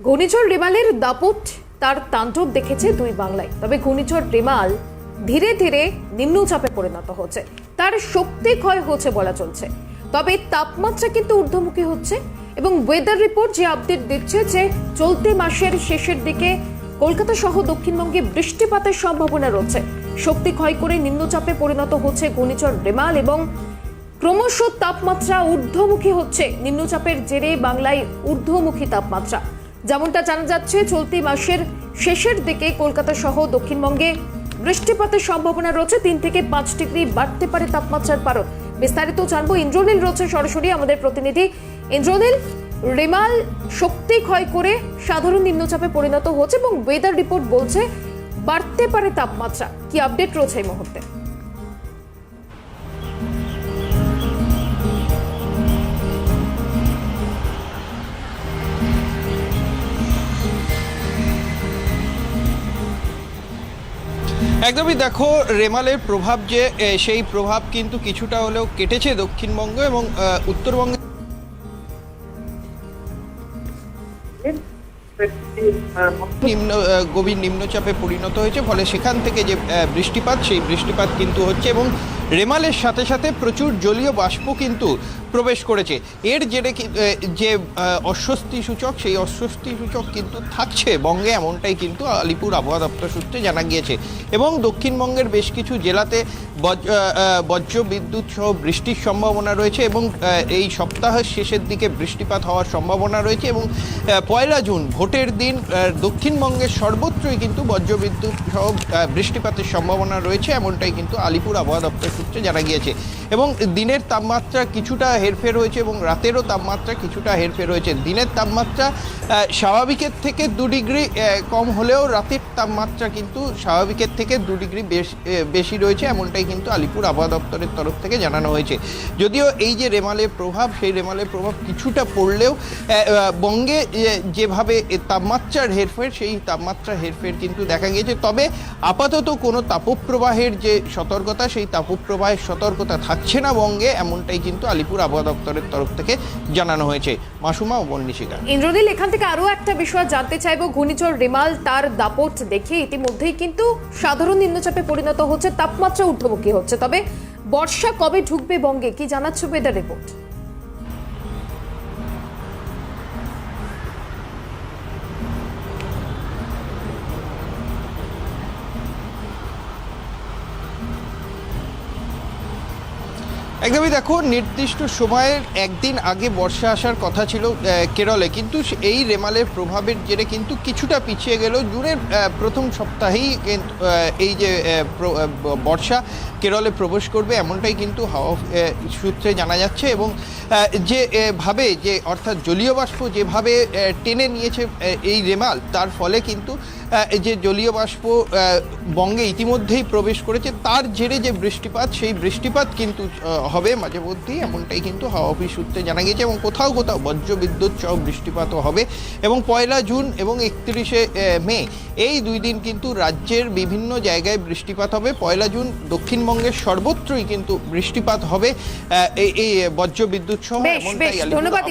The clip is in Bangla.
ঘূর্ণিঝড় রেমালের দাপট তার তাণ্ডব দেখেছে দুই বাংলায়। তবে ঘূর্ণিঝড় রেমাল ধীরে ধীরে নিম্নচাপে পরিণত হচ্ছে। তার শক্তি ক্ষয় হচ্ছে বলা চলছে। তবে তাপমাত্রা কিন্তু ঊর্ধ্বমুখী হচ্ছে এবং ওয়েদার রিপোর্ট যে আপডেট দিচ্ছে যে চলতি মাসের শেষের দিকে কলকাতা সহ দক্ষিণবঙ্গে বৃষ্টিপাতের সম্ভাবনা রয়েছে। শক্তি ক্ষয় করে নিম্নচাপে পরিণত হচ্ছে ঘূর্ণিঝড় রেমাল এবং ক্রমশ তাপমাত্রা ঊর্ধ্বমুখী হচ্ছে। নিম্নচাপের জেরে বাংলায় ঊর্ধ্বমুখী তাপমাত্রা। যেমনটা জানা যাচ্ছে, চলতি মাসের শেষের দিকে কলকাতা সহ দক্ষিণবঙ্গে বৃষ্টিপাতের সম্ভাবনা রয়েছে। তিন থেকে পাঁচ ডিগ্রি বাড়তে পারে তাপমাত্রার পারদ। বিস্তারিত জানব। ইন্দ্রনীল রয়েছে সরাসরি আমাদের প্রতিনিধি। ইন্দ্রনীল, রেমাল শক্তি ক্ষয় করে সাধারণ নিম্নচাপে পরিণত হচ্ছে এবং ওয়েদার রিপোর্ট বলছে বাড়তে পারে তাপমাত্রা। কি আপডেট রয়েছে এই মুহূর্তে? একদমই দেখো রেমালের প্রভাব যে সেই প্রভাব কিন্তু কিছুটা হলেও কেটেছে দক্ষিণবঙ্গ এবং উত্তরবঙ্গে নিম্ন গভীর নিম্নচাপে পরিণত হয়েছে, ফলে সেখান থেকে যে বৃষ্টিপাত, সেই বৃষ্টিপাত কিন্তু হচ্ছে এবং রেমালের সাথে সাথে প্রচুর জলীয় বাষ্প কিন্তু প্রবেশ করেছে। এর জেরে যে অস্বস্তি সূচক, সেই অস্বস্তি সূচক কিন্তু থাকছে বঙ্গে, এমনটাই কিন্তু আলিপুর আবহাওয়া দপ্তর সূত্রে জানা গিয়েছে। এবং দক্ষিণবঙ্গের বেশ কিছু জেলাতে বজ্র বিদ্যুৎ সহ বৃষ্টির সম্ভাবনা রয়েছে এবং এই সপ্তাহের শেষের দিকে বৃষ্টিপাত হওয়ার সম্ভাবনা রয়েছে এবং পয়লা জুন ভোটের দিন আহ, দক্ষিণবঙ্গের সর্বত্রই কিন্তু বজ্রবিদ্যুৎ সহ বৃষ্টিপাতের সম্ভাবনা রয়েছে এমনটাই কিন্তু আলিপুর আবহাওয়া দপ্তর সূত্রে জানা গিয়েছে। এবং দিনের তাপমাত্রা কিছুটা হেরফের হয়েছে এবং রাতেরও তাপমাত্রা কিছুটা হেরফের হয়েছে। দিনের তাপমাত্রা স্বাভাবিকের থেকে দু ডিগ্রি কম হলেও রাতের তাপমাত্রা কিন্তু স্বাভাবিকের থেকে দু ডিগ্রি বেশ- বেশি রয়েছে, এমনটাই কিন্তু আলিপুর আবহাওয়া দপ্তরের তরফ থেকে জানানো হয়েছে। যদিও এই যে রেমালের প্রভাব, সেই রেমালের প্রভাব কিছুটা পড়লেও বঙ্গে যেভাবে তাপমাত্রার হেরফের, সেই তাপমাত্রা হেরফের কিন্তু দেখা গিয়েছে। তবে আপাতত কোনো তাপপ্রবাহের যে সতর্কতা, সেই তাপপ্রবাহের সতর্কতা থাকছে না বঙ্গে এমনটাই কিন্তু আলিপুর আবহাওয়া দপ্তরের তরফ থেকে জানানো হয়েছে। মাসুমা ও বন্নিশিকা ইন্দ্রনীল, এখান থেকে আরও একটা বিষয় জানতে চাইব। ঘূর্ণিঝড় রিমাল তার দাপট দেখে ইতিমধ্যেই কিন্তু সাধারণ নিম্নচাপে পরিণত হচ্ছে। তাপমাত্রা ঊর্ধ্বমুখী হচ্ছে। তবে বর্ষা কবে ঢুকবে বঙ্গে? কি জানাচ্ছে ওয়েদার রিপোর্ট একদমই দেখো নির্দিষ্ট সময়ের একদিন আগে বর্ষা আসার কথা ছিল কেরলে। কিন্তু এই রেমালের প্রভাবের জেরে কিন্তু কিছুটা পিছিয়ে গেল। জুনের প্রথম সপ্তাহেই কিন্তু, এই যে বর্ষা কেরলে প্রবেশ করবে এমনটাই কিন্তু হাওয়া সূত্রে জানা যাচ্ছে এবং যে ভাবে যে অর্থাৎ জলীয় বাষ্প যেভাবে টেনে নিয়েছে এই রেমাল তার ফলে কিন্তু যে জলীয় বাষ্প বঙ্গে ইতিমধ্যেই প্রবেশ করেছে তার জেরে যে বৃষ্টিপাত সেই বৃষ্টিপাত কিন্তু হবে মাঝে মধ্যেই এমনটাই কিন্তু হাওয়া অফিস সূত্রে জানা গিয়েছে এবং কোথাও কোথাও বজ্র বিদ্যুৎ সহ বৃষ্টিপাতও হবে এবং পয়লা জুন এবং একত্রিশে মে এই দুই দিন কিন্তু রাজ্যের বিভিন্ন জায়গায় বৃষ্টিপাত হবে। পয়লা জুন দক্ষিণবঙ্গের সর্বত্রই কিন্তু বৃষ্টিপাত হবে এই এই বজ্র বিদ্যুৎ সহ ধন্যবাদ